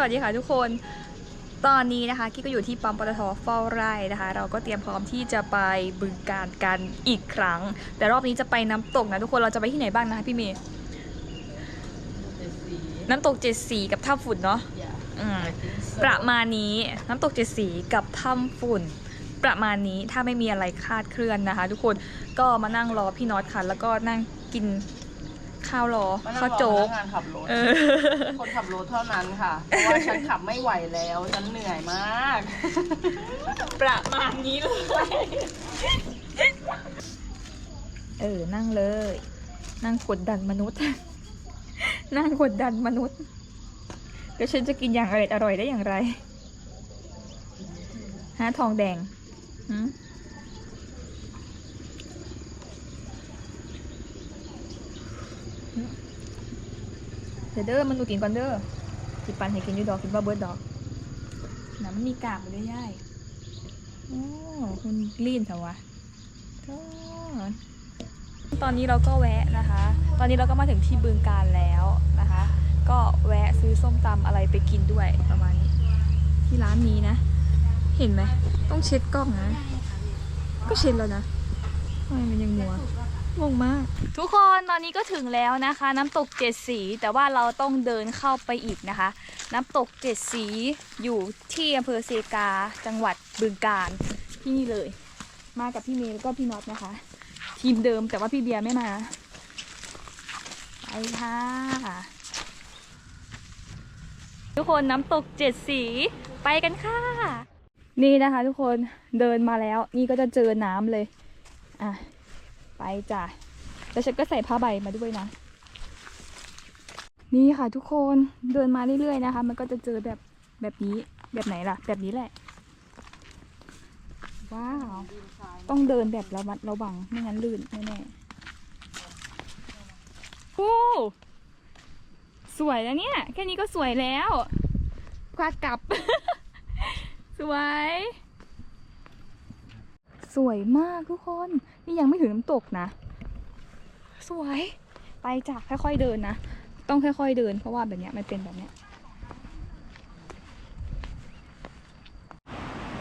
สวัสดีค่ะทุกคน ตอนนี้นะคะกี้ก็อยู่ที่ปั๊มปตทเฝ้าไร่นะคะ เราก็เตรียมพร้อมที่จะไปบึงการกันอีกครั้ง แต่รอบนี้จะไปน้ำตกนะทุกคนเราจะไปที่ไหนบ้างนะคะพี่เมย์น้ำตกเจ็ดสีกับถ้ำฝุ่นเนาะอืมประมาณนี้น้ำตกเจ็ดสีกับถ้ำฝุ่น ประมาณนี้ถ้าไม่มีอะไรคลาดเคลื่อนนะคะ ทุกคนก็มานั่งรอพี่น็อตค่ะ แล้วก็นั่งกิน ข้าวรอมานั่งข้าวรอโจ๊ก พนังานขับรถ เออ คนขับรถเท่านั้นค่ะ เพราะว่าฉันขับไม่ไหวแล้ว ฉันเหนื่อยมาก ประมาณนี้เลยเออ นั่งเลย นั่งกดดันมนุษย์ นั่งกดดันมนุษย์ แล้วฉันจะกินอย่างอร่อยอร่อยได้อย่างไร ฮะ ทองแดงหืม ดี๋ยวเด้อมันดูกินก่อนเด้อกินปันให้กินอยู่ดอกกินบ้าเบิร์ดดอกน้ำมันมีกากไปด้วยย่ายโอ้คุณลีนเถอะวะตอนนี้เราก็แวะนะคะ ตอนนี้เราก็มาถึงที่บึงการแล้วนะคะ ก็แวะซื้อส้มตำอะไรไปกินด้วยประมาณนี้ที่ร้านนี้นะ เห็นไหมต้องเช็ดกล้องนะ ก็เช็ดแล้วนะทำไมมันยังมัว งงมาก ทุกคนตอนนี้ก็ถึงแล้วนะคะ น้ำตกเจ็ดสีแต่ว่าเราต้องเดินเข้าไปอีกนะคะ น้ำตกเจ็ดสีอยู่ที่อำเภอเซกาจังหวัดบึงกาฬที่นี่เลย มากับพี่เมย์แล้วก็พี่น็อตนะคะ ทีมเดิมแต่ว่าพี่เบียร์ไม่มาไปค่ะทุกคนน้ำตกเจ็ดสีไปกันค่ะ นี่นะคะ ทุกคนเดินมาแล้ว นี่ก็จะเจอน้ำเลยอะ ไปจ้ะ แล้วฉันก็ใส่ผ้าใบมาด้วยนะ นี่ค่ะทุกคนเดินมาเรื่อยๆนะคะ มันก็จะเจอแบบแบบนี้แบบไหนล่ะ แบบนี้แหละ ว้าว ต้องเดินแบบระมัดระวังไม่งั้นลื่นแน่ๆโอ้สวยแล้วเนี่ย แค่นี้ก็สวยแล้วกว่ากลับ สวย สวยมากทุกคน นี่ยังไม่ถึงน้ำตกนะ สวย ไปจ้ะค่อยๆเดินนะ ต้องค่อยๆเดิน เพราะว่าแบบเนี้ยมันเป็นแบบเนี้ย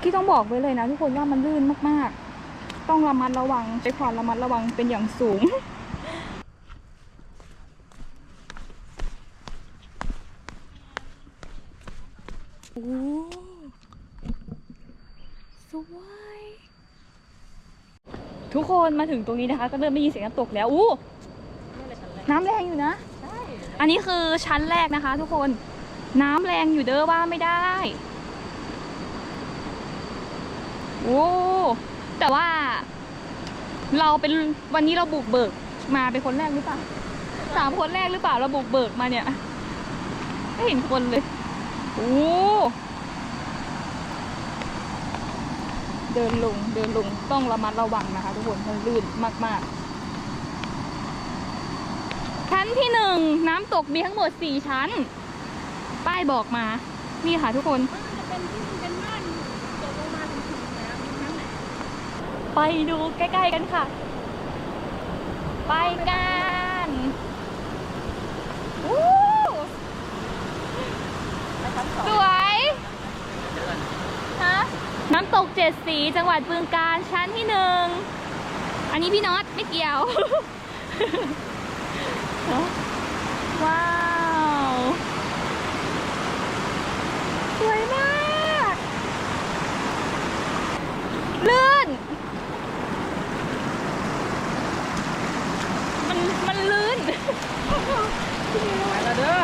ที่ต้องบอกไว้เลยนะทุกคนว่ามันลื่นมากๆ ต้องระมัดระวังใช้ความระมัดระวังเป็นอย่างสูงโอ้สวย ทุกคนมาถึงตรงนี้นะคะ ก็เริ่มได้ยินเสียงน้ำตกแล้วอู้น้ำแรงอยู่นะ อันนี้คือชั้นแรกนะคะ ทุกคนน้ำแรงอยู่เด้อว่าไม่ได้โอ้แต่ว่า เราเป็นวันนี้เราบุกเบิกมาเป็นคนแรกหรือเปล่าสามคนแรกหรือเปล่าเราบุกเบิกมาเนี่ยไม่เห็นคนเลยโอ้ เดินลงเดินลงต้องระมัดระวังนะคะทุกคนมันลื่นมากๆ ชั้นที่หนึ่งน้ำตกมีทั้งหมดสี่ชั้น ป้ายบอกมา นี่ค่ะทุกคน ไปดูใกล้ๆกันค่ะ ไปกันอู้สวยฮะ น้ำตกเจ็ดสีจังหวัดบึงกาฬชั้นที่หนึ่ง อันนี้พี่น็อตไม่เกี่ยว ว้าว สวยมากลื่นมันมันลื่น ไปแล้วเด้อ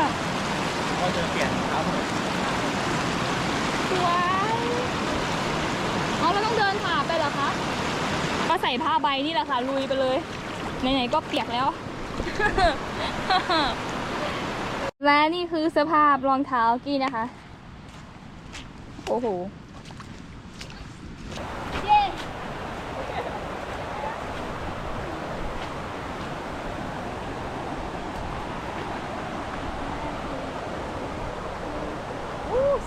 ก็จะเปลี่ยนครับ สวยอ๋อเราต้องเดินผ่าไปเหรอคะ ก็ใส่ ผ้าใบนี่แหละค่ะ ลุยไปเลย ไหนๆก็เปียกแล้ว และนี่คือสภาพรองเท้ากี้นะคะ โอ้โห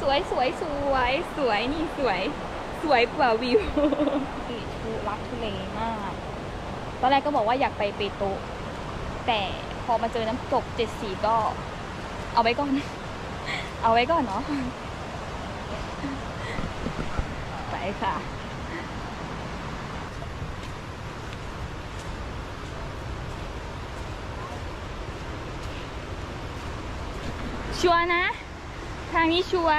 สวยสวยสวยสวยนี่สวย สวยกว่าวิว รักทะเลมาก ตอนแรกก็บอกว่าอยากไปเปโตะแต่พอมาเจอน้ำตกเจ็ดสีก็ เอาไว้ก่อน เอาไว้ก่อนเนาะไปค่ะชัวนะ ทางนี้ชัว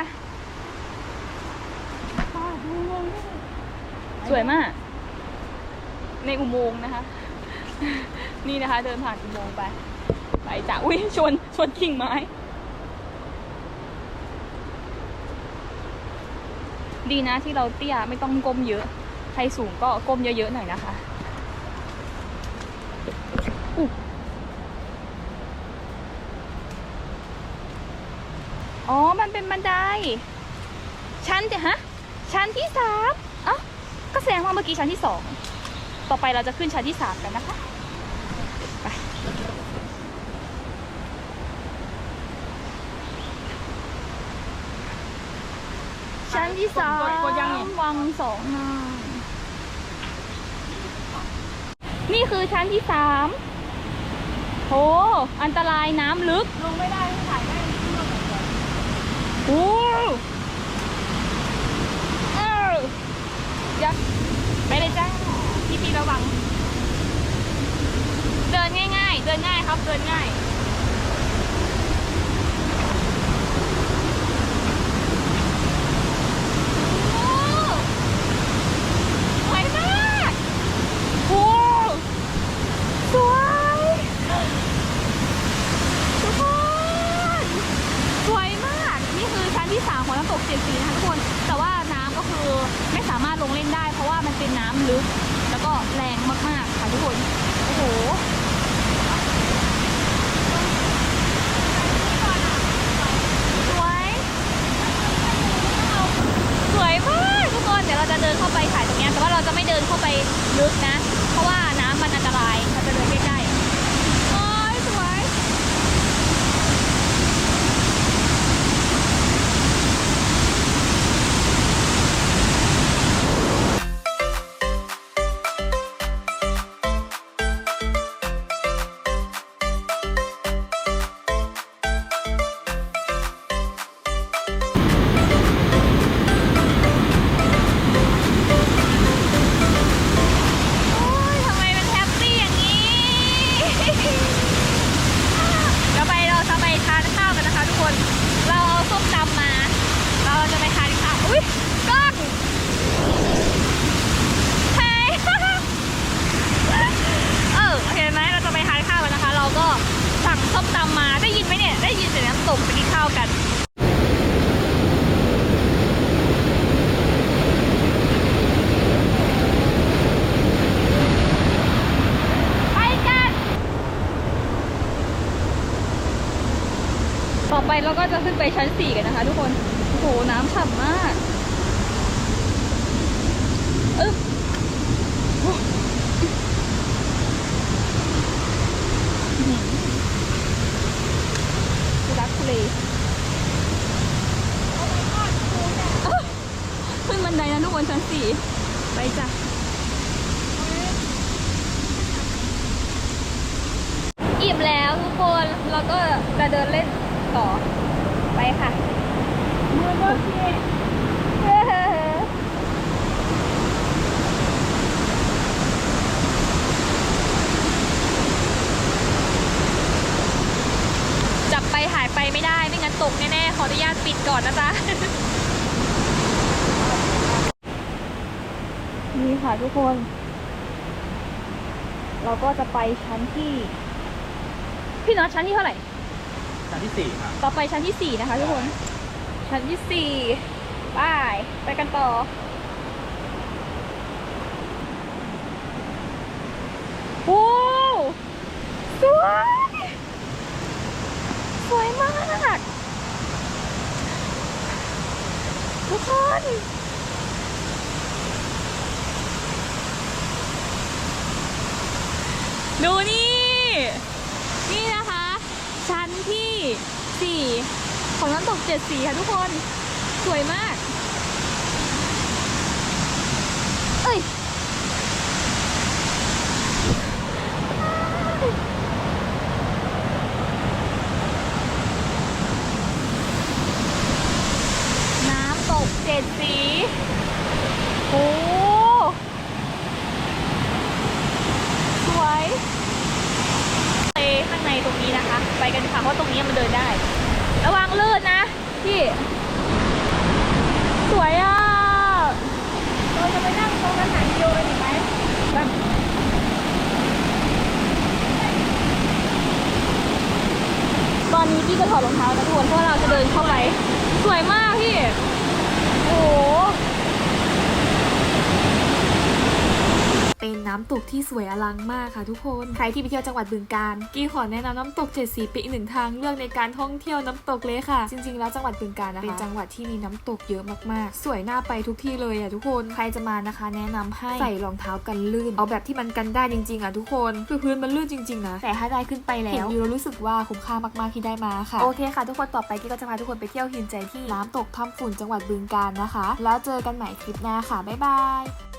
สวยมาก ในอุโมงค์นะคะ นี่นะคะ เดินผ่านอุโมงค์ไป ไปจ้ะอุ้ยชนชนกิ่งไม้ดีนะที่เราเตี้ยไม่ต้องก้มเยอะ ใครสูงก็ก้มเยอะๆหน่อยนะคะอ๋อ มันเป็นบันได ชั้นจะฮะ ชั้นที่สามอะก็แสดงว่าเมื่อกี้ชั้นที่สอง ต่อไปเราจะขึ้นชั้นที่สามกันนะคะไปชั้นที่สามกดยังเนี่ยวังสองนางนี่คือชั้นที่สามโหอันตรายน้ำลึก ลงไม่ได้ถ่ายได้โอ้เออยักไปเลยจ้า พี่พี่ระวัง เดินง่าย ๆ เดินง่ายค รับเดินง่าย โอ้สวยมากโอ้สวยทุกคน สวยมาก นี่คือชั้นที่ 3 ของน้ำตกเจ็ดสีนะคะทุกคน แต่ว่าน้ำก็คือไม่สามารถลงเล่นได้ เพราะว่ามันเป็นน้ำลึก แล้วก็แรงมากๆค่ะทุกคน โอ้โห สวย สวยมากทุกคน เดี๋ยวเราจะเดินเข้าไปถ่ายตร งี้ยแต่ว่าเราจะไม่เดินเข้าไปลึกนะ อุ้ยกล้องเฮ้ยเออเห็นไหมเราจะไปทานข้าวกันนะคะ เราก็สั่งส้มตำมาได้ยินไหมเนี่ย ได้ยินเสียงน้ำตกไปกินข้าวกันไปกันต่อไปเราก็จะขึ้นไปชั้นสี่กันนะคะทุกคน โอ้โห น้ำฉ่ำมากเออทุรักทุเลอ้าวขึ้นบันไดนะทุกคนชั้นสี่ไปจ้ะ อิ่มแล้วทุกคน เราก็จะเดินเล่นต่อ ไป ค่ะมือโอเคจับไปหายไปไม่ได้ไม่งั้นตกแน่ๆ ขออนุญาตปิดก่อนนะจ๊ะ นี่ค่ะทุกคน เราก็จะไปชั้นที่ พี่น็อตชั้นที่เท่าไหร่ ชั้นที่สี่ครับต่อไปชั้นที่สี่นะคะทุกคน ชั้นที่สี่ไปไปกันต่อ โอ้สวย สวยมาก ทุกคน ดูนี่ นี่นะคะ ชั้นที่สี่ ของน้ำตกเจ็ดสีค่ะทุกคน สวยมาก เอ้ยเจ็ดสีโอ้สวยไปข้างในตรงนี้นะคะ ไปกันค่ะ เพราะตรงนี้มันเดินได้ ระวังลื่นนะพี่ สวยอะเราจะไปนั่งตรงนั้นถ่ายวิดีโอกันอีกไหมตอนนี้พี่ก็ถอดรองเท้านะทุกคนเพราะเราจะเดินเข้าไป สวยมากพี่ โอ้โห เป็นน้ำตกที่สวยอลังมากค่ะทุกคน ใครที่ไปเที่ยวจังหวัดบึงกาฬกี้ขอแนะนำน้ำตกเจ็ดสีเป็นอีกหนึ่งทางเลือกในการท่องเที่ยวน้ำตกเลยค่ะ จริงๆแล้วจังหวัดบึงกาฬนะคะเป็นจังหวัดที่มีน้ำตกเยอะมากๆ สวยน่าไปทุกที่เลยอะทุกคนใครจะมานะคะ แนะนำให้ใส่รองเท้ากันลื่น เอาแบบที่มันกันได้จริงๆอะทุกคนคือพื้นมันลื่นจริงๆนะแต่ถ้าได้ขึ้นไปแล้วเห็นวิวแล้วรู้สึกว่าคุ้มค่ามากๆที่ได้มาค่ะโอเคค่ะ ทุกคนต่อไปกี้ก็จะพาทุกคนไปเที่ยวหินใจที่น้ำตกถ้ำฝุ่นจังหวัดบึงกาฬนะคะ แล้วเจอกันใหม่คลิปหน้าค่ะบ๊ายบาย